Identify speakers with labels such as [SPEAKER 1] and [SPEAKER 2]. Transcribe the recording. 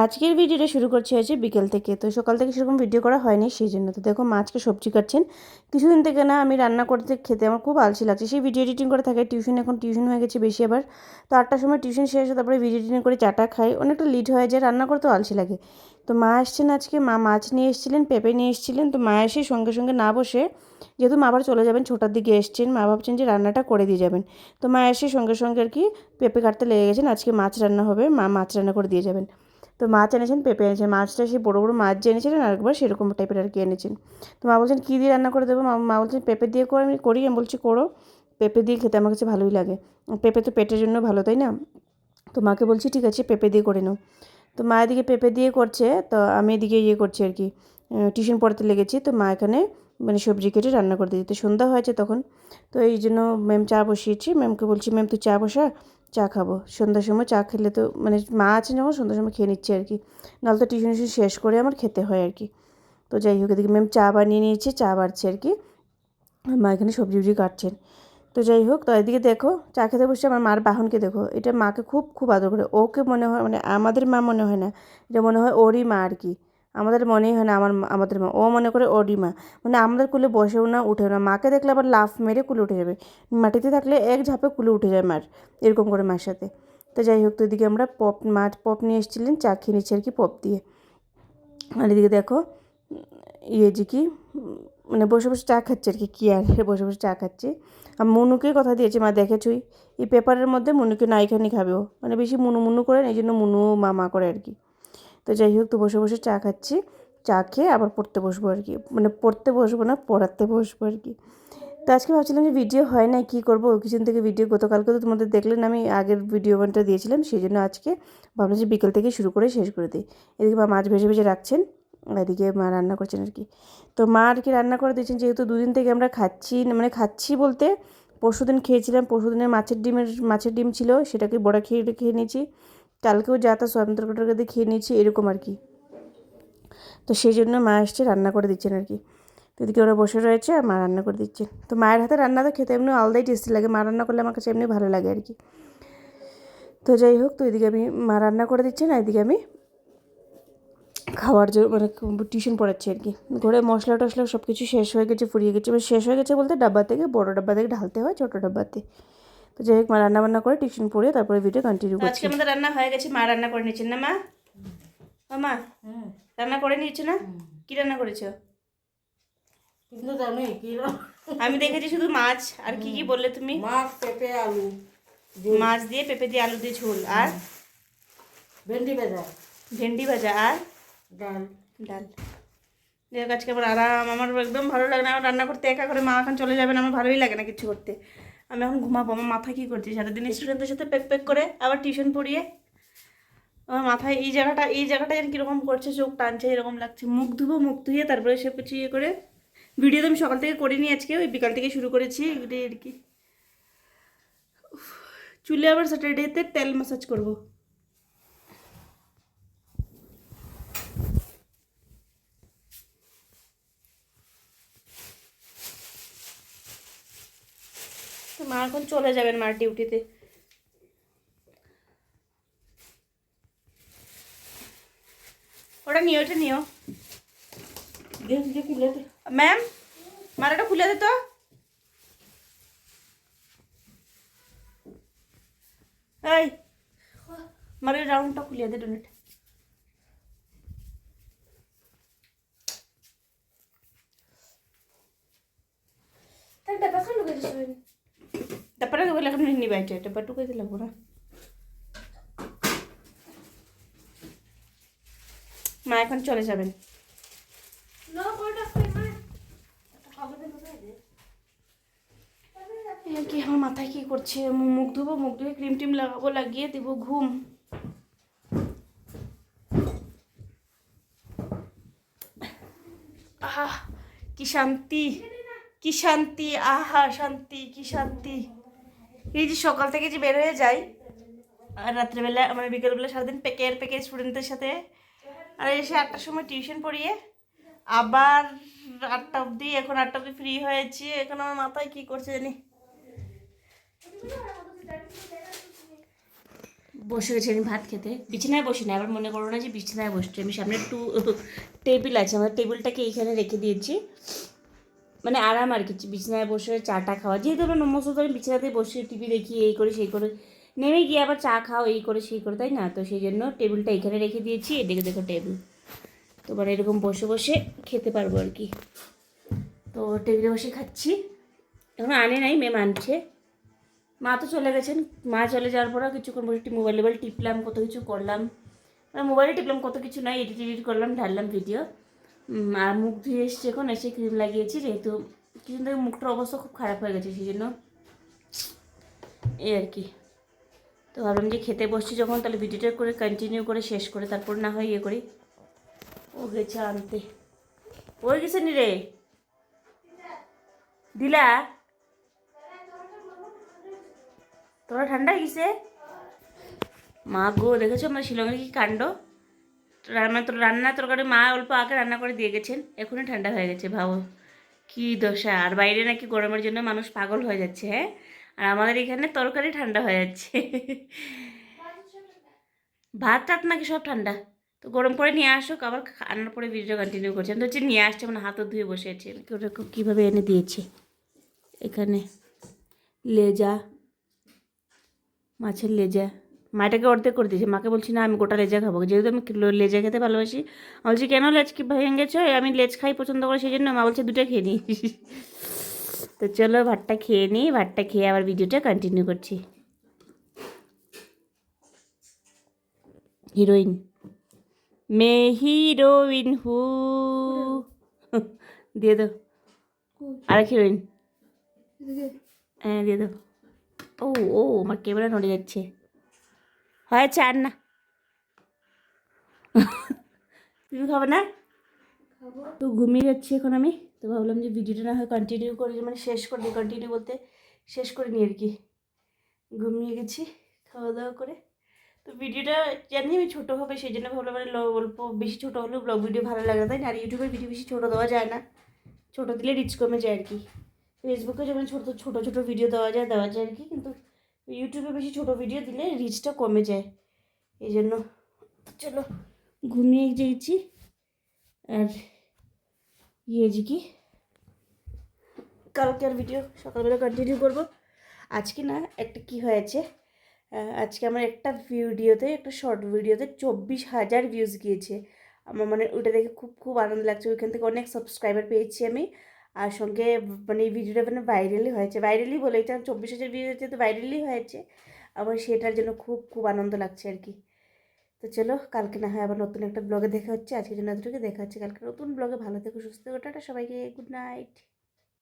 [SPEAKER 1] আজকের ভিডিওটা শুরু করছি হয়েছে বিকেল থেকে। তো সকাল থেকে সেরকম ভিডিও করা হয়নি, সেই জন্য তো দেখো মাছকে সবজি কাটছেন। কিছুদিন থেকে না আমি রান্না করতে খেতে আমার খুব আলসি লাগছে। সেই ভিডিও এডিটিং করে থাকে টিউশন এখন টিউশন হয়ে গেছে বেশি আবার। তো আটটার সময় টিউশন শেষ হয় তারপরে ভিডিও এডিটিং করে চাটা খাই। অনেকটা লিট হয়ে যায়, রান্না করতেও আলসি লাগে। তো মা আসছেন আজকে, মা মাছ নিয়ে এসেছিলেন, পেঁপে নিয়ে এসেছিলেন। তো মা এসে সঙ্গে সঙ্গে না বসে যেহেতু মা আবার চলে যাবেন, ছোটার দিকে এসছেন। মা ভাবছেন যে রান্নাটা করে দিয়ে যাবেন। তো মা এসে সঙ্গে সঙ্গে আর কি পেঁপে কাটতে লেগে গেছেন। আজকে মাছ রান্না হবে, মা মাছ রান্না করে দিয়ে যাবেন। তো মাছ এনেছেন পেঁপে এনেছেন, মাছটা সেই বড়ো বড়ো মাছ যে এনেছিলেন আরেকবার সেরকম টাইপের আর কি এনেছেন। তো মা বলছেন, কী দিয়ে রান্না করে দেবো? মা বলছেন, পেঁপে দিয়ে করে আমি করি। আমি বলছি, করো। পেঁপে দিয়ে খেতে আমার কাছে ভালোই লাগে। পেঁপে তো পেটের জন্য ভালো, তাই না? তো মাকে বলছি, ঠিক আছে, পেঁপে দিয়ে করে নাও। তো মা এদিকে পেঁপে দিয়ে করছে, তো আমি এদিকে ইয়ে করছি আর কি টিউশন পড়াতে লেগেছি, তো মা এখানে মানে সবজি কেটে রান্না করে দিতে সন্ধ্যা হয়েছে তখন। তো এই জন্য ম্যাম চা বসিয়েছি। ম্যামকে বলছি ম্যাম তুই চা বসা? চা খাব। সন্ধ্যার সময় চা খেলে তো মানে মা আছেন যখন, সন্ধ্যার সময় খেয়ে নিচ্ছে আর কি। নাহলে তো টিউশন টিউশন শেষ করে আমার খেতে হয় আর কি। তো যাই হোক, এদিকে ম্যাম চা বানিয়ে নিয়েছে, চা বাড়ছে আর কি। মা এখানে সবজি উবজি কাটছেন। তো যাই হোক, তো এদিকে দেখো, চা খেতে বসে আমার মার বাহনকে দেখো। এটা মাকে খুব খুব আদর করে। ওকে মনে হয় মানে আমাদের মা মনে হয় না, এটা মনে হয় ওরই মা আর কি। আমাদের মনেই হয় না, আমার আমাদের মা, ও মনে করে ওরই মা। মানে আমাদের কুলে বসেও না, উঠেও না। মাকে দেখলে আবার লাফ মেরে কুলে উঠে যাবে। মাটিতে থাকলে এক ঝাপে কুলে উঠে যায় মার, এরকম করে মার সাথে। তো যাই হোক, তো এদিকে আমরা পপ মাছ পপ নিয়ে এসেছিলেন, চা খেয়ে নিচ্ছি আর কি পপ দিয়ে। আর এদিকে দেখো ইয়ে যে কি মানে বসে বসে চা খাচ্ছে আর কি, কী আর বসে বসে চা খাচ্ছে। আর মনুকে কথা দিয়েছে, মা দেখেছই এই পেপারের মধ্যে মনুকে নাইখানি খাবে ও। মানে বেশি মুনু মুনু করে এই জন্য মুনু মা মা করে আর কি। তো যাই হোক, তো বসে বসে চা খাচ্ছি। চা খেয়ে আবার পড়তে বসবো আর কি। মানে পড়তে বসবো না, পড়াতে বসবো আর কি। তো আজকে ভাবছিলাম যে ভিডিও হয় না কী করব? কিছুদিন থেকে ভিডিও গতকালকে তো তোমাদের দেখলেন, আমি আগের ভিডিও ওয়ানটা দিয়েছিলাম, সেই জন্য আজকে ভাবলাম যে বিকেল থেকে শুরু করে শেষ করে দিই। এদিকে মা মাছ ভেজে ভেজে রাখছেন, এদিকে মা রান্না করছেন আর কি। তো মা আর কি রান্না করে দিয়েছেন, যেহেতু দুদিন থেকে আমরা খাচ্ছি মানে খাচ্ছি বলতে পরশু দিন খেয়েছিলাম পরশু দিনের মাছের ডিমের, মাছের ডিম ছিল, সেটাকে বড়া খেয়ে খেয়ে নিয়েছি। কালকেও যা তা সয়াবিন তরকারি টরকারি খেয়ে নিয়েছি, এরকম আর কি। তো সেই জন্য মা এসছে, রান্না করে দিচ্ছেন আর কি। তো এদিকে ওরা বসে রয়েছে, আর মা রান্না করে দিচ্ছেন। তো মায়ের হাতে রান্না তো খেতে এমনি আলাদাই টেস্টি লাগে, মা রান্না করলে আমার কাছে এমনি ভালো লাগে আর কি। তো যাই হোক, তো এদিকে আমি, মা রান্না করে দিচ্ছেন, আর এদিকে আমি খাওয়ার জন্য মানে টিউশন পড়াচ্ছি আর কি। ঘরে মশলা টশলা সব কিছু শেষ হয়ে গেছে, ফুরিয়ে গেছে, এবার শেষ হয়ে গেছে বলতে ডাব্বা থেকে, বড় ডাব্বা থেকে ঢালতে হয়, ছোটো ডাব্বাতে। তো যাই হোক মা রান্না বান্না করে টিউশন পড়ে তারপরে ভিডিও কন্টিনিউ করছি আজকে আমাদের রান্না হয়ে গেছে মা রান্না করে নিচ্ছেন না মা? মা রান্না করে নিচ্ছে না? কি রান্না করেছ?
[SPEAKER 2] কিন্তু জানি কি?
[SPEAKER 1] আমি দেখেছি শুধু মাছ আর কি কি বললে তুমি?
[SPEAKER 2] মাছ পেঁপে আলু
[SPEAKER 1] মাছ দিয়ে পেঁপে দিয়ে আলু দিয়ে ঝোল আর?
[SPEAKER 2] ভেন্ডি ভাজা।
[SPEAKER 1] ভেন্ডি ভাজা আর?
[SPEAKER 2] ডাল।
[SPEAKER 1] ডাল। যাই হোক আজকে আবার আরাম আমার একদম ভালো লাগে না আমার রান্না করতে একা করে মা এখন চলে যাবেন আমার ভালোই লাগে না কিছু করতে। আমি এখন ঘুমাবো, আমার মাথা কী করছি সারাদিন স্টুডেন্টদের সাথে পেক প্যাক করে আবার টিউশন পড়িয়ে আমার মাথায় এই জায়গাটা এই জায়গাটা যেন কীরকম করছে, চোখ টানছে, এরকম লাগছে। মুখ ধুবো, মুখ ধুয়ে তারপরে সে কিছু ইয়ে করে ভিডিও তো আমি সকাল থেকে করিনি আজকে, ওই বিকাল থেকে শুরু করেছি এগুলি আর কি। চুলে আবার স্যাটারডেতে তেল ম্যাসাজ করব। মা এখন চলে যাবেন মার ডিউটিতে। ওটা নিও ওটা নিও। ম্যাম মার ওটা খুলে দে তো। এই, মার রাউন্ডটা খুলিয়ে দে ডোনেট তারপরে বলে এখন নিবা এটা এটা টুকাই দিলাম না মা এখন চলে যাবেন। কি আমার মাথায় কি করছে? মুখ ধুবো মুখ ধুয়ে ক্রিম টিম লাগাবো লাগিয়ে দেবো ঘুম। আহা কি শান্তি। কি শান্তি আহা শান্তি কি শান্তি। এই যে সকাল থেকে যে বের হয়ে যাই, আর রাত্রেবেলা মানে বিকেলবেলা সারাদিন পেকের পেকে স্টুডেন্টদের সাথে, আর এসে আটটার সময় টিউশন পড়িয়ে, আবার আটটা অবধি, এখন আটটা অবধি ফ্রি হয়েছি। এখন আমার মাথায় কি করছে জানি? বসে গেছি আমি ভাত খেতে। বিছানায় বসি না আবার মনে করো না যে বিছানায় বসছি। আমি সামনে টু টেবিল আছে, আমার টেবিলটাকে এইখানে রেখে দিয়েছি। মানে আরাম আর কি, বিছানায় বসে চাটা খাওয়া। যেহেতু আমরা নমস্ত আমি বিছানাতে বসে টিভি দেখি, এই করে সেই করে, নেমে গিয়ে আবার চা খাও, এই করে সেই করে, তাই না? তো সেই জন্য টেবিলটা এখানে রেখে দিয়েছি, এদিকে দেখো টেবিল তো মানে এরকম বসে বসে খেতে পারব আর কি। তো টেবিলে বসে খাচ্ছি। এখন আনে নাই মেম আনছে। মা তো চলে গেছেন, মা চলে যাওয়ার পরও কিছুক্ষণ বসে মোবাইল টোবাইল টিপলাম, কত কিছু করলাম। মানে মোবাইলে টিপলাম, কত কিছু নয় এডিট এডিট করলাম, ঢাললাম ভিডিও আর মুখ ধুয়ে এসছে এখন, এসে ক্রিম লাগিয়েছি, যেহেতু কিছুদিন থেকে মুখটার অবস্থা খুব খারাপ হয়ে গেছে সেই জন্য এই আর কি। তো ভাবলাম যে খেতে বসছি যখন, তাহলে ভিডিওটা করে কন্টিনিউ করে শেষ করে, তারপর না হয় ইয়ে করি। ও গেছে আনতে। ওই গেছে নি রে? দিলা? তোরা ঠান্ডা গেছে? মা গো, দেখেছ আমার শিলংয়ের কি কাণ্ড? রান্না রান্না তরকারি মা অল্প আগে রান্না করে দিয়ে গেছেন, এখনই ঠান্ডা হয়ে গেছে ভাবো। কি দশা, আর বাইরে নাকি গরমের জন্য মানুষ পাগল হয়ে যাচ্ছে হ্যাঁ? আর আমাদের এখানে তরকারি ঠান্ডা হয়ে যাচ্ছে। ভাত টাত নাকি সব ঠান্ডা? তো গরম করে নিয়ে আসুক, আবার রান্নার পরে ভিডিও কন্টিনিউ করছে আমি তো হচ্ছে নিয়ে আসছে মানে হাতও ধুয়ে বসে আছে ওরকম কীভাবে এনে দিয়েছে? এখানে লেজা, মাছের লেজা। মাটাকে অর্ধেক করে দিয়েছে। মাকে বলছি না আমি গোটা লেজা খাব। যেহেতু আমি লেজা খেতে ভালোবাসি। আমি বলছি কেন লেজ কি ভেঙে গেছো আমি লেজ খাই পছন্দ করি সেই জন্য। মা বলছে দুটো খেয়ে নিই তো চলো ভাতটা খেয়ে নিই ভাতটা খেয়ে আবার ভিডিওটা কন্টিনিউ করছি। হিরোইন মে হিরোইন হু। দিয়ে দাও। আরেক হিরোইন হ্যাঁ দিয়ে দাও। ও ও আমার ক্যামেরা নড়ে যাচ্ছে। হয়েছে আর না? তুমি খাবে না? তো ঘুমিয়ে যাচ্ছি এখন আমি। তো ভাবলাম যে ভিডিওটা না হয় কন্টিনিউ করি মানে শেষ করে কন্টিনিউ বলতে শেষ করে নিই আর কি। ঘুমিয়ে গেছি, খাওয়া দাওয়া করে। তো ভিডিওটা জানি আমি ছোটো হবে, সেই জন্য ভাবলাম মানে অল্প বেশি ছোটো হলেও ব্লগ ভিডিও ভালো লাগে তাই না? আর ইউটিউবের ভিডিও বেশি ছোটো দেওয়া যায় না। ছোটো দিলে রিচ কমে যায় আর কি। ফেসবুকে যেমন ছোটো ছোটো ছোটো ভিডিও দেওয়া যায় দেওয়া যায় আর কি, কিন্তু ইউটিউবে বেশি ছোটো ভিডিও দিলে রিচটা কমে যায়। এই জন্য চলো ঘুমিয়ে গেছি। আর ইয়ে যে কি? কালকে আর ভিডিও সকালবেলা কন্টিনিউ করব। আজকে না একটা কি হয়েছে? আজকে আমার একটা ভিডিওতে একটা শর্ট ভিডিওতে চব্বিশ হাজার ভিউজ গিয়েছে। আমার মানে ওটা দেখে খুব খুব আনন্দ লাগছে। ওইখান থেকে অনেক সাবস্ক্রাইবার পেয়েছি আমি। আর সঙ্গে মানে এই ভিডিওটা মানে ভাইরালই হয়েছে। ভাইরালই বলে এটা চব্বিশ হাজার ভিডিও হচ্ছে, তো ভাইরালই হয়েছে। আমার সেটার জন্য খুব খুব আনন্দ লাগছে আর কি। তো চলো, কালকে না হয় আবার নতুন একটা ব্লগে দেখা হচ্ছে। আজকের জন্য এতটুকু দেখা হচ্ছে কালকে নতুন ব্লগে ভালো থেকো, সুস্থ ওটা সবাইকে। Good night